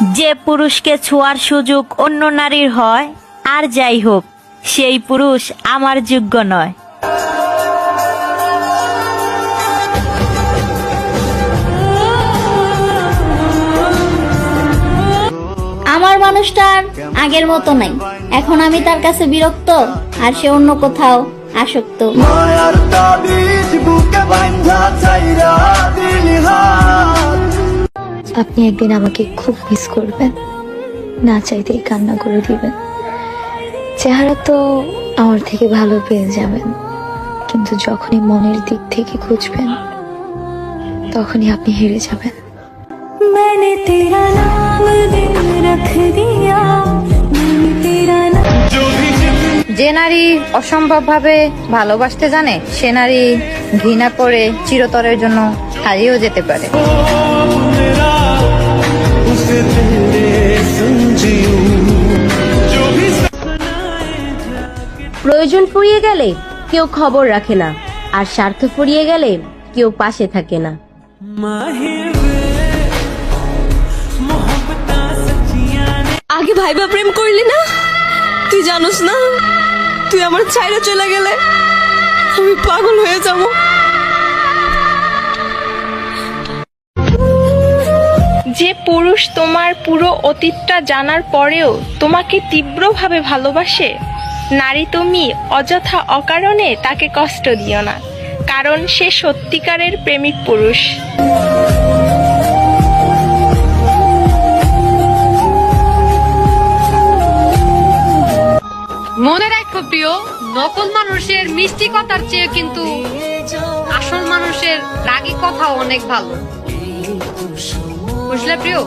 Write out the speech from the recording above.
যে পুরুষকে ছোঁয়ার সুযোগ অন্য নারীর হয় আর যাই হোক সেই পুরুষ আমার যোগ্য নয়। আমার মানুষটা আর আগের মতো নাই। এখন আমি তার কাছে বিরক্ত আর সে অন্য কোথাও আসক্ত। আপনি একদিন আমাকে খুব মিস করবেন না চাইতেই কান্না করে দিবেন চেহারা তো আমার থেকে ভালো পেয়ে যাবেন কিন্তু যখনই মনের দিক থেকে খুঁজবেন তখনই আপনি হেরে যাবেন मैंने तेरा नाम दिल रख दिया मैंने तेरा नाम যে নারী অসম্ভবভাবে ভালোবাসতে জানে সে নারী ঘৃণা করে চিরতরের জন্য হারিয়েও যেতে পারে প্রয়োজন ফুরিয়ে গেলে কেউ খবর রাখে না আর স্বার্থ ফুরিয়ে গেলে কেউ পাশে থাকে না। আগে ভাইবা প্রেম করলি না? তুই জানোস না? তুই আমার ছাইরা চলে গেলে আমি পাগল হয়ে যাব। যে পুরুষ তোমার পুরো অতীতটা জানার পরেও তোমাকে তীব্রভাবে ভালোবাসে নারী তুমি অযথা অকারণে তাকে কষ্ট দিও না, কারণ সে সত্যিকারের প্রেমিক পুরুষ। মনে রাখো প্রিয়, নকল মানুষের মিষ্টি কথার চেয়ে কিন্তু আসল মানুষের রাগী কথা অনেক ভালো। বুঝলে প্রিয়?